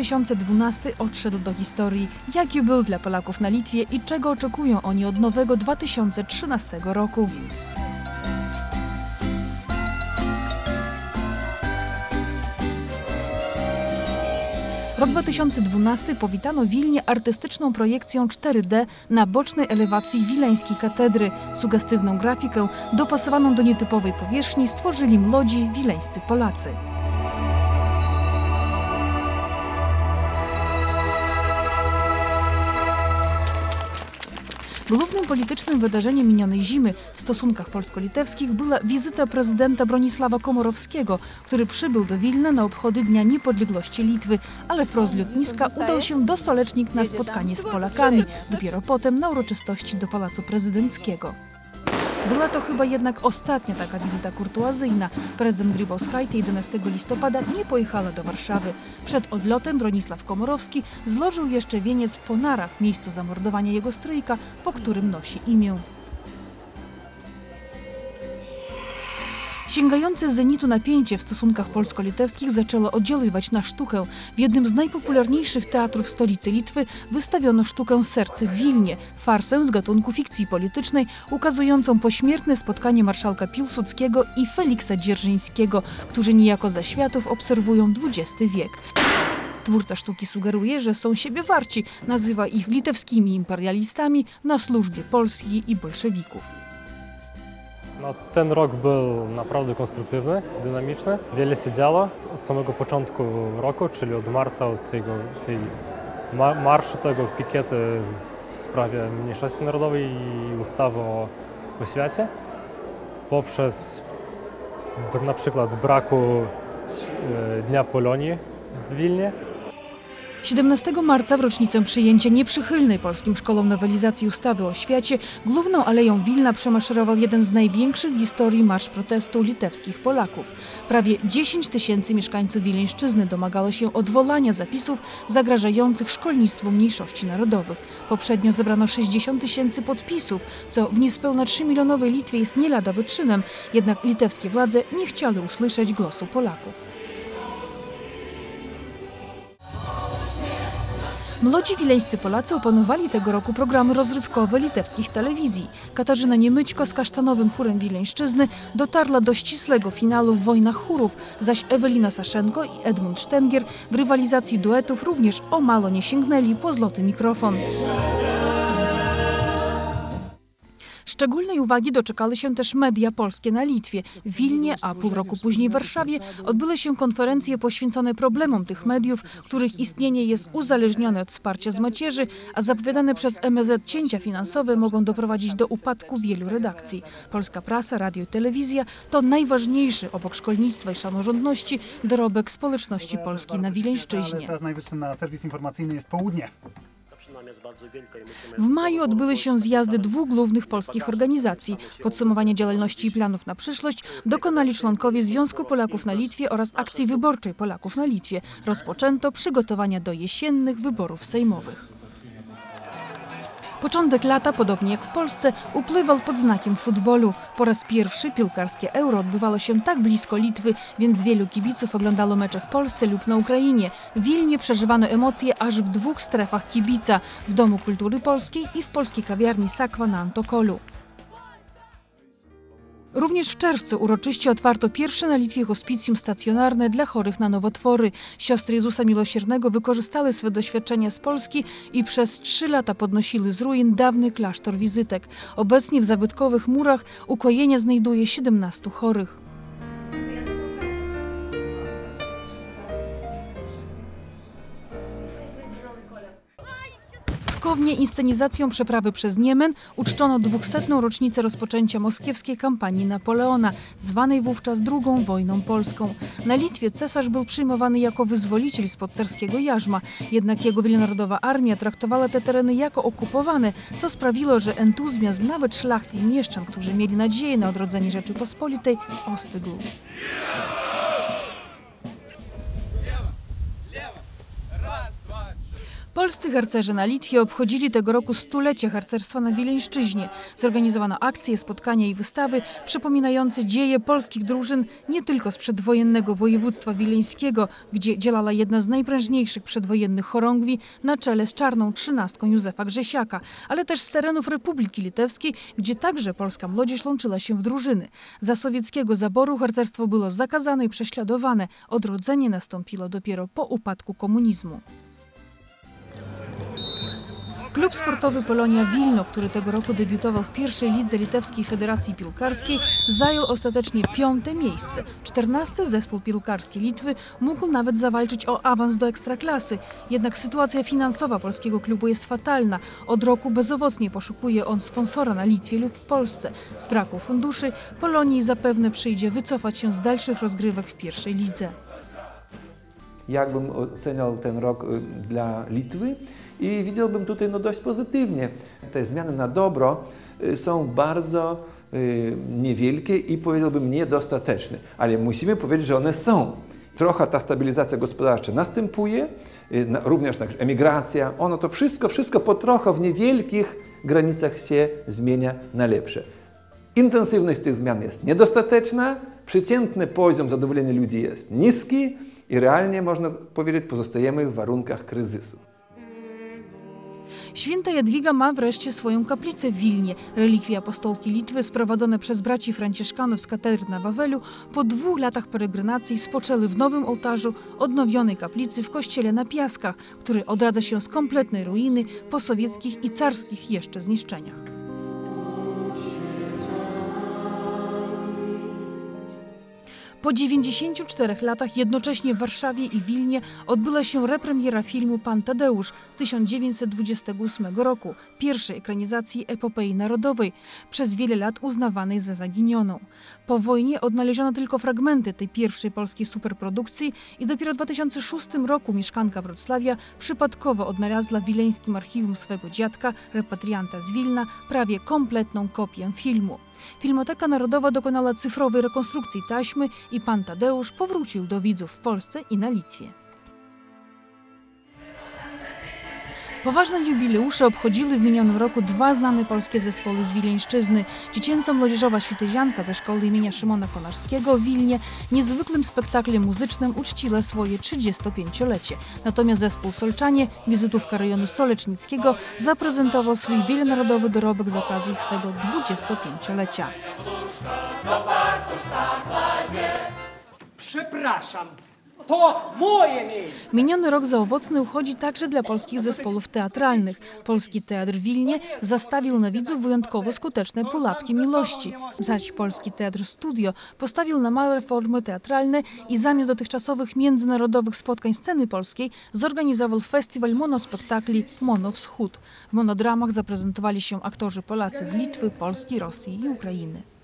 ostatnie dni. Rok 2012 odszedł do historii. Jaki był dla Polaków na Litwie i czego oczekują oni od nowego 2013 roku? Rok 2012 powitano Wilnie artystyczną projekcją 4D na bocznej elewacji wileńskiej katedry. Sugestywną grafikę, dopasowaną do nietypowej powierzchni, stworzyli młodzi wileńscy Polacy. Głównym politycznym wydarzeniem minionej zimy w stosunkach polsko-litewskich była wizyta prezydenta Bronisława Komorowskiego, który przybył do Wilna na obchody Dnia Niepodległości Litwy, ale wprost lotniska udał się do Solecznik na spotkanie z Polakami, dopiero potem na uroczystości do Pałacu Prezydenckiego. Była to chyba jednak ostatnia taka wizyta kurtuazyjna. Prezydent Grybauskajty 11 listopada nie pojechała do Warszawy. Przed odlotem Bronisław Komorowski złożył jeszcze wieniec w Ponarach, miejscu zamordowania jego stryjka, po którym nosi imię. Sięgające zenitu napięcie w stosunkach polsko-litewskich zaczęło oddziaływać na sztukę. W jednym z najpopularniejszych teatrów stolicy Litwy wystawiono sztukę Serce w Wilnie, farsę z gatunku fikcji politycznej, ukazującą pośmiertne spotkanie marszałka Piłsudskiego i Feliksa Dzierżyńskiego, którzy niejako za światów obserwują XX wiek. Twórca sztuki sugeruje, że są siebie warci, nazywa ich litewskimi imperialistami na służbie Polski i bolszewików. No, ten rok był naprawdę konstruktywny, dynamiczny. Wiele się działo od samego początku roku, czyli od marca, od tego, tej ma marszu tego pikiety w sprawie mniejszości narodowej i ustawy o oświacie, poprzez na przykład braku e, Dnia Polonii w Wilnie, 17 marca w rocznicę przyjęcia nieprzychylnej polskim szkolom nowelizacji ustawy o świecie główną aleją Wilna przemaszerował jeden z największych w historii marsz protestu litewskich Polaków. Prawie 10 tysięcy mieszkańców Wileńszczyzny domagało się odwolania zapisów zagrażających szkolnictwu mniejszości narodowych. Poprzednio zebrano 60 tysięcy podpisów, co w niespełna 3-milionowej Litwie jest nie lada wyczynem, jednak litewskie władze nie chciały usłyszeć głosu Polaków. Młodzi wileńscy Polacy opanowali tego roku programy rozrywkowe litewskich telewizji. Katarzyna Niemyćko z kasztanowym chórem Wileńszczyzny dotarła do ścisłego finału w Wojnach Chórów, zaś Ewelina Saszenko i Edmund Sztengier w rywalizacji duetów również o malo nie sięgnęli po złoty mikrofon. Szczególnej uwagi doczekały się też media polskie na Litwie. W Wilnie, a pół roku później w Warszawie odbyły się konferencje poświęcone problemom tych mediów, których istnienie jest uzależnione od wsparcia z macierzy, a zapowiadane przez MZ cięcia finansowe mogą doprowadzić do upadku wielu redakcji. Polska prasa, radio i telewizja to najważniejszy obok szkolnictwa i samorządności dorobek społeczności polskiej na Wileńszczyźnie. Czas najwyższy na serwis informacyjny jest południe. W maju odbyły się zjazdy dwóch głównych polskich organizacji. Podsumowanie działalności i planów na przyszłość dokonali członkowie Związku Polaków na Litwie oraz Akcji Wyborczej Polaków na Litwie. Rozpoczęto przygotowania do jesiennych wyborów sejmowych. Początek lata, podobnie jak w Polsce, upływał pod znakiem futbolu. Po raz pierwszy piłkarskie Euro odbywało się tak blisko Litwy, więc wielu kibiców oglądało mecze w Polsce lub na Ukrainie. Wilnie przeżywano emocje aż w dwóch strefach kibica – w Domu Kultury Polskiej i w polskiej kawiarni Sakwa na Antokolu. Również w czerwcu uroczyście otwarto pierwsze na Litwie hospicjum stacjonarne dla chorych na nowotwory. Siostry Jezusa Miłosiernego wykorzystały swe doświadczenia z Polski i przez trzy lata podnosiły z ruin dawny klasztor wizytek. Obecnie w zabytkowych murach ukojenia znajduje 17 chorych. Kownie inscenizacją przeprawy przez Niemen uczczono dwusetną rocznicę rozpoczęcia moskiewskiej kampanii Napoleona, zwanej wówczas II wojną polską. Na Litwie cesarz był przyjmowany jako wyzwoliciel spod carskiego jarzma, jednak jego wielonarodowa armia traktowała te tereny jako okupowane, co sprawiło, że entuzjazm nawet szlachty i mieszczan, którzy mieli nadzieję na odrodzenie Rzeczypospolitej, ostygł. Polscy harcerze na Litwie obchodzili tego roku stulecie harcerstwa na Wileńszczyźnie. Zorganizowano akcje, spotkania i wystawy przypominające dzieje polskich drużyn nie tylko z przedwojennego województwa wileńskiego, gdzie działała jedna z najprężniejszych przedwojennych chorągwi na czele z czarną trzynastką Józefa Grzesiaka, ale też z terenów Republiki Litewskiej, gdzie także polska młodzież łączyła się w drużyny. Za sowieckiego zaboru harcerstwo było zakazane i prześladowane. Odrodzenie nastąpiło dopiero po upadku komunizmu. Klub sportowy Polonia Wilno, który tego roku debiutował w pierwszej lidze Litewskiej Federacji Piłkarskiej, zajął ostatecznie piąte miejsce. Czternasty zespół piłkarski Litwy mógł nawet zawalczyć o awans do ekstraklasy. Jednak sytuacja finansowa polskiego klubu jest fatalna. Od roku bezowocnie poszukuje on sponsora na Litwie lub w Polsce. Z braku funduszy Polonii zapewne przyjdzie wycofać się z dalszych rozgrywek w pierwszej lidze. Jak bym oceniał ten rok y, dla Litwy i widziałbym tutaj no, dość pozytywnie. Te zmiany na dobro y, są bardzo y, niewielkie i powiedziałbym niedostateczne, ale musimy powiedzieć, że one są. Trochę ta stabilizacja gospodarcza następuje, na- również emigracja, ono to wszystko, wszystko po trochę w niewielkich granicach się zmienia na lepsze. Intensywność tych zmian jest niedostateczna, przeciętny poziom zadowolenia ludzi jest niski i realnie można powiedzieć pozostajemy w warunkach kryzysu. Święta Jadwiga ma wreszcie swoją kaplicę w Wilnie. Relikwii apostolki Litwy sprowadzone przez braci franciszkanów z katedry na Wawelu po dwóch latach peregrinacji spoczęły w nowym ołtarzu odnowionej kaplicy w kościele na Piaskach, który odradza się z kompletnej ruiny po sowieckich i carskich jeszcze zniszczeniach. Po 94 latach jednocześnie w Warszawie i Wilnie odbyła się repremiera filmu Pan Tadeusz z 1928 roku, pierwszej ekranizacji epopei narodowej, przez wiele lat uznawanej za zaginioną. Po wojnie odnaleziono tylko fragmenty tej pierwszej polskiej superprodukcji i dopiero w 2006 roku mieszkanka Wrocławia przypadkowo odnalazła w wileńskim archiwum swego dziadka, repatrianta z Wilna, prawie kompletną kopię filmu. Filmoteka Narodowa dokonała cyfrowej rekonstrukcji taśmy i pan Tadeusz powrócił do widzów w Polsce i na Litwie. Poważne jubileusze obchodziły w minionym roku dwa znane polskie zespoły z Wileńszczyzny. Dziecięco-młodzieżowa Świtezianka ze szkoły imienia Szymona Konarskiego w Wilnie niezwykłym spektaklem muzycznym uczciła swoje 35-lecie. Natomiast zespół Solczanie, wizytówka rejonu Solecznickiego, zaprezentował swój wielonarodowy dorobek z okazji swego 25-lecia. Przepraszam, to moje miejsce. Miniony rok zaowocny uchodzi także dla polskich zespołów teatralnych. Polski Teatr w Wilnie zastawił na widzów wyjątkowo skuteczne pułapki miłości. Zaś Polski Teatr Studio postawił na małe formy teatralne i zamiast dotychczasowych międzynarodowych spotkań sceny polskiej zorganizował festiwal monospektakli Mono Wschód. W monodramach zaprezentowali się aktorzy Polacy z Litwy, Polski, Rosji i Ukrainy.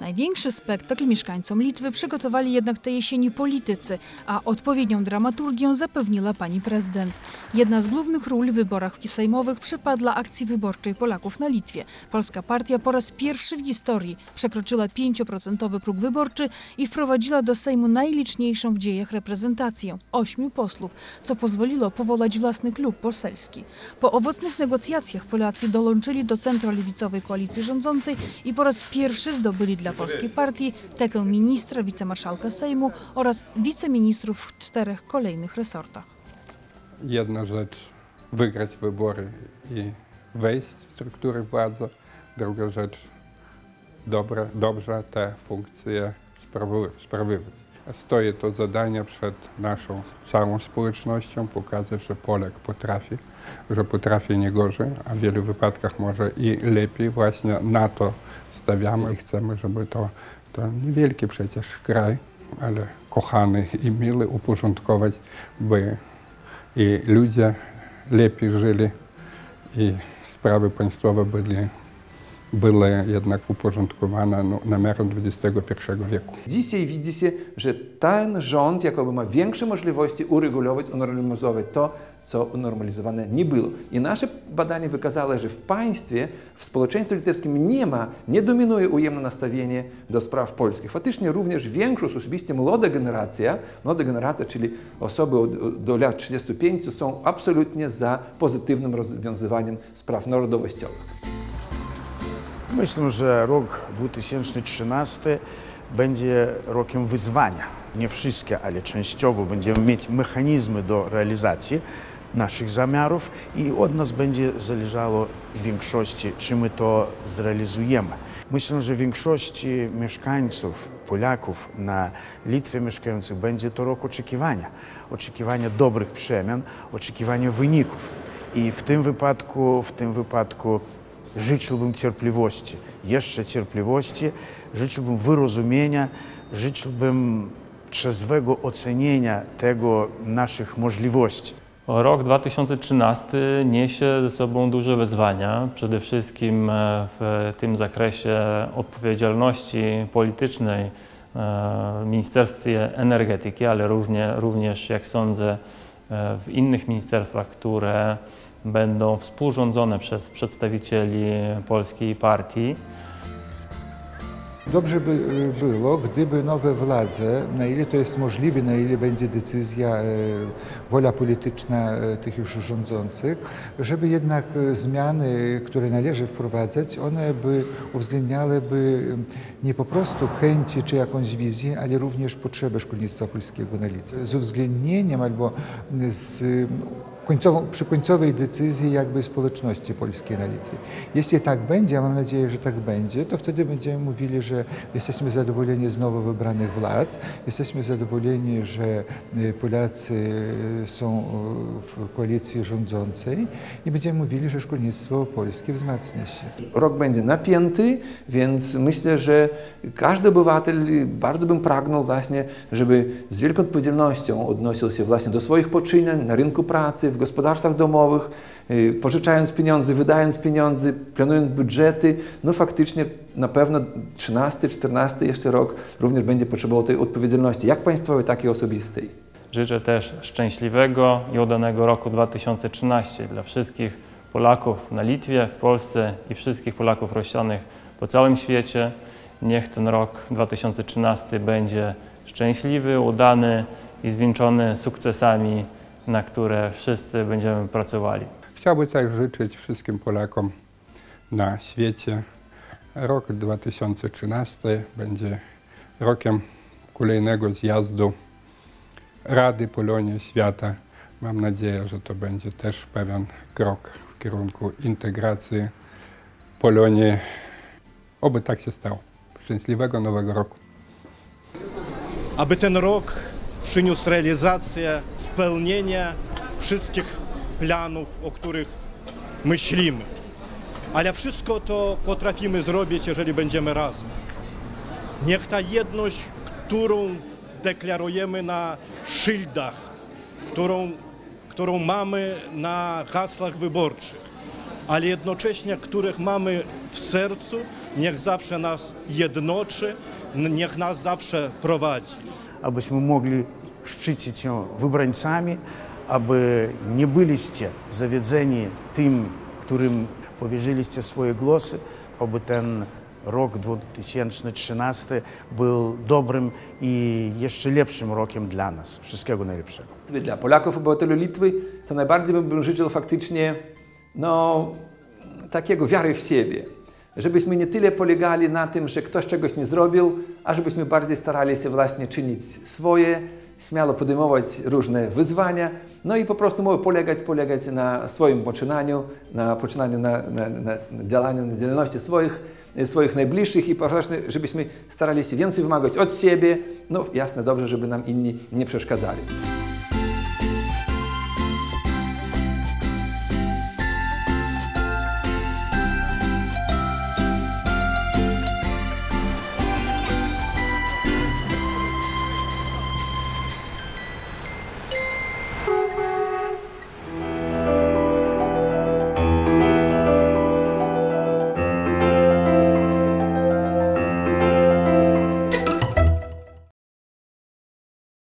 Największy spektakl mieszkańcom Litwy przygotowali jednak tej jesieni politycy, a odpowiednią dramaturgię zapewniła pani prezydent. Jedna z głównych ról w wyborach sejmowych przypadła akcji wyborczej Polaków na Litwie. Polska partia po raz pierwszy w historii przekroczyła 5% próg wyborczy i wprowadziła do Sejmu najliczniejszą w dziejach reprezentację ośmiu posłów, co pozwoliło powołać własny klub poselski. Po owocnych negocjacjach Polacy dołączyli do centrolewicowej koalicji rządzącej i po raz pierwszy zdobyli dla polskiej partii tekę ministra, wicemarszałka Sejmu oraz wiceministrów w czterech kolejnych resortach. Jedna rzecz wygrać wybory i wejść w struktury władzy, druga rzecz dobra, dobrze te funkcje sprawowy- Stoi to zadanie przed naszą całą społecznością, pokazać, że Polak potrafi, że potrafi nie gorzej, a w wielu wypadkach może i lepiej. Właśnie na to stawiamy i chcemy, żeby to, to niewielki przecież kraj, ale kochany i miły uporządkować, by i ludzie lepiej żyli i sprawy państwowe były były jednak uporządkowane no, na miarę XXI wieku. Dzisiaj widzi się, że ten rząd jakoby ma większe możliwości uregulować, unormalizować to, co unormalizowane nie było. I nasze badania wykazały, że w państwie, w społeczeństwie litewskim nie ma, nie dominuje ujemne nastawienie do spraw polskich. Faktycznie również większość, osobiście młoda generacja, młoda generacja, czyli osoby do lat 35 są absolutnie za pozytywnym rozwiązywaniem spraw narodowościowych. Myślę, że rok 2013 będzie rokiem wyzwania. Nie wszystkie, ale częściowo będziemy mieć mechanizmy do realizacji naszych zamiarów i od nas będzie zależało w większości, czy my to zrealizujemy. Myślę, że większości mieszkańców, Polaków na Litwie mieszkających będzie to rok oczekiwania. Oczekiwania dobrych przemian, oczekiwania wyników. I w tym wypadku, w tym wypadku życzyłbym cierpliwości, jeszcze cierpliwości, życzyłbym wyrozumienia, życzyłbym trzeźwego ocenienia tego naszych możliwości. Rok 2013 niesie ze sobą duże wyzwania, przede wszystkim e, w tym zakresie odpowiedzialności politycznej e, w Ministerstwie Energetyki, ale również, również jak sądzę, w innych ministerstwach, które będą współrządzone przez przedstawicieli polskiej partii. Dobrze by e, było, gdyby nowe władze, na ile to jest możliwe, na ile będzie decyzja, e, wola polityczna e, tych już rządzących, żeby jednak zmiany, które należy wprowadzać, one by uwzględniałyby nie po prostu chęci czy jakąś wizję, ale również potrzeby szkolnictwa polskiego na Litwie. Z uwzględnieniem albo z przy końcowej decyzji jakby społeczności polskiej na Litwie. Jeśli tak będzie, a mam nadzieję, że tak będzie, to wtedy będziemy mówili, że jesteśmy zadowoleni z nowo wybranych władz, jesteśmy zadowoleni, że y, Polacy są w koalicji rządzącej i będziemy mówili, że szkolnictwo polskie wzmacnia się. Rok będzie napięty, więc myślę, że każdy obywatel bardzo bym pragnął właśnie, żeby z wielką odpowiedzialnością odnosił się właśnie do swoich poczynań na rynku pracy, w gospodarstwach domowych, y, pożyczając pieniądze, wydając pieniądze, planując budżety, no faktycznie na pewno 13, 14 jeszcze rok również będzie potrzebował tej odpowiedzialności, jak państwowej, tak i osobistej. Życzę też szczęśliwego i udanego roku 2013 dla wszystkich Polaków na Litwie, w Polsce i wszystkich Polaków rozsianych po całym świecie. Niech ten rok 2013 będzie szczęśliwy, udany i zwieńczony sukcesami na które wszyscy będziemy pracowali. Chciałbym też życzyć wszystkim Polakom na świecie. Rok 2013 będzie rokiem kolejnego zjazdu Rady Polonii Świata. Mam nadzieję, że to będzie też pewien krok w kierunku integracji Polonii. Oby tak się stało. Szczęśliwego Nowego Roku. Aby ten rok przyniósł realizację, spełnienie wszystkich planów, o których myślimy. Ale wszystko to potrafimy zrobić, jeżeli będziemy razem. Niech ta jedność, którą deklarujemy na szyldach, którą, którą mamy na hasłach wyborczych, ale jednocześnie których mamy w sercu, niech zawsze nas jednoczy, niech nas zawsze prowadzi. Abyśmy mogli szczycić się wybrańcami, aby nie byliście zawiedzeni tym, którym powierzyliście swoje głosy, aby ten rok 2013 był dobrym i jeszcze lepszym rokiem dla nas. Wszystkiego najlepszego. Dla Polaków, obywateli Litwy, to najbardziej bym życzył faktycznie no, takiego wiary w siebie. Żebyśmy nie tyle polegali na tym, że ktoś czegoś nie zrobił, a żebyśmy bardziej starali się właśnie czynić swoje, śmiało podejmować różne wyzwania, no i po prostu mogę polegać, polegać na swoim poczynaniu, na poczynaniu, na, na, na działaniu, na działalności swoich, swoich najbliższych i prostu, żebyśmy starali się więcej wymagać od siebie, no jasne, dobrze, żeby nam inni nie przeszkadzali.